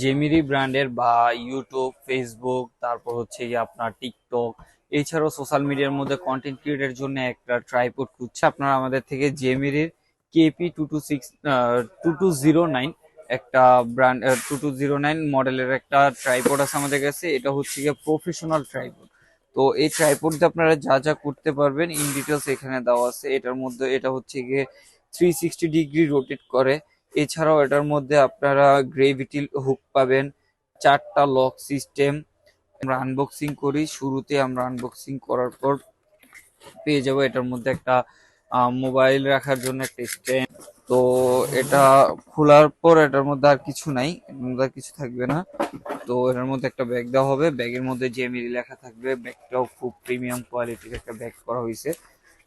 জেমিরি ব্র্যান্ডের বা YouTube Facebook তারপর হচ্ছে আপনার টিকটক এছাড়াও সোশ্যাল মিডিয়ার মধ্যে কন্টেন্ট ক্রিয়েটের জন্য একটা ট্রাইপড খুঁজছে আপনারা আমাদের থেকে জেমিরির KP two two six two two zero nine একটা brand two two zero nine মডেলের একটা ট্রাইপড আছে আমাদের কাছে, এটা হচ্ছে গিয়ে প্রফেশনাল ট্রাইপড তো এই ট্রাইপড আপনারা যা যা করতে পারবেন ইন ডিটেলস এখানে দেওয়া আছে, এটার মধ্যে এটা হচ্ছে গিয়ে থ্রি সিক্সটি ডিগ্রি রোটেট করে। এছাড়াও এটার মধ্যে আপনারা গ্রেভিটি হুক পাবেন, চারটা লক সিস্টেম আমরা আনবক্সিং করি, শুরুতে আমরা আনবক্সিং করার পর পেয়ে যাব এটার মধ্যে একটা মোবাইল রাখার জন্য একটা স্ট্যান্ড তো এটা খোলার পর এটার মধ্যে আর কিছু নাই এর মধ্যে আর কিছু থাকবে না। তো এটার মধ্যে একটা ব্যাগ দেওয়া হবে, ব্যাগের মধ্যে জেমিরি লেখা থাকবে, ব্যাগটাও খুব প্রিমিয়াম কোয়ালিটির একটা ব্যাগ করা হয়েছে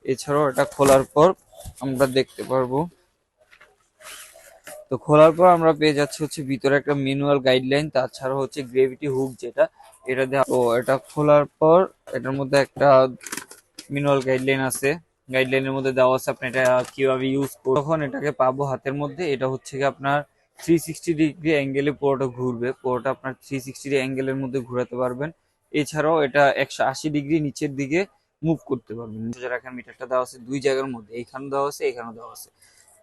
এছাড়াও এটা খোলার পর আমরা দেখতে পারব তো খোলার পর আমরা পেয়ে যাচ্ছি হচ্ছে ভিতরে একটা ম্যানুয়াল গাইডলাইন তাছাড়া হচ্ছে গ্রেভিটি হুক যেটা, এটা ও, এটা খোলার পর এটার মধ্যে একটা ম্যানুয়াল গাইডলাইন আছে। গাইডলাইনের মধ্যে দেওয়া আছে আপনি এটা কীভাবে ইউজ করবেন তখন এটাকে পাবো হাতের মধ্যে, এটা হচ্ছে কি আপনার থ্রি সিক্সটি ডিগ্রি অ্যাঙ্গেলে পুরোটা ঘুরবে। পুরোটা আপনার থ্রি সিক্সটি অ্যাঙ্গেলের মধ্যে ঘোরাতে পারবেন। এছাড়াও এটা একশো আশি ডিগ্রি নিচের দিকে মুভ করতে পারবেন। রাখার মিটারটা দেওয়া আছে দুই জায়গার মধ্যে এইখানে দেওয়া আছে এখানেও দেওয়া আছে।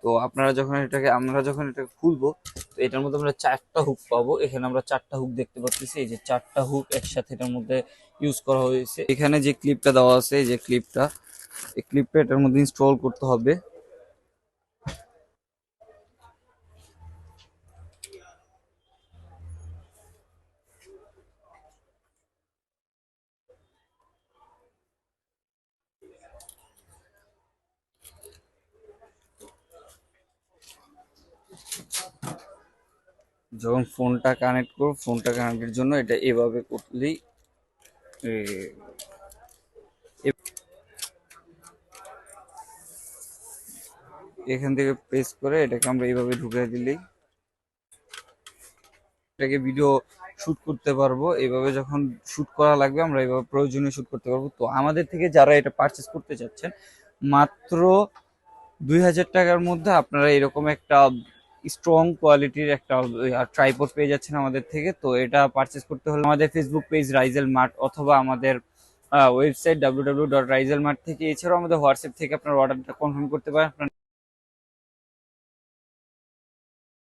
তো আপনারা যখন এটাকে, আমরা যখন এটাকে খুলবো, তো এটার মধ্যে আমরা চারটা হুক পাবো। এখানে আমরা চারটা হুক দেখতে পাচ্ছি এই যে চারটা হুক একসাথে এটার মধ্যে ইউজ করা হয়েছে। এখানে যে ক্লিপটা দেওয়া আছে, এই যে ক্লিপটা এই ক্লিপটা এটার মধ্যে ইনস্টল করতে হবে। যখন ফোনটা কানেক্ট করব, ফোনটা কানেক্টের জন্য এটা এভাবে করলেই এখান থেকে প্রেস করে এটাকে আমরা এইভাবে ঢুকে দিলেই এটাকে ভিডিও শুট করতে পারব। এইভাবে যখন শুট করা লাগবে, আমরা এইভাবে প্রয়োজনীয় শুট করতে পারব। তো আমাদের থেকে যারা এটা পারচেস করতে চাচ্ছেন, মাত্র দুই হাজার টাকার মধ্যে আপনারা এরকম একটা স্ট্রং কোয়ালিটির একটা ট্রাইপড পেয়ে যাচ্ছেন আমাদের থেকে। তো এটা পারচেস করতে হলে আমাদের ফেসবুক পেজ রাইজেল মার্ট অথবা আমাদের website W W dot Raizel Mart থেকে। এছাড়াও আমাদের হোয়াটসঅ্যাপ থেকে আপনার অর্ডারটা কনফার্ম করতে পারেন।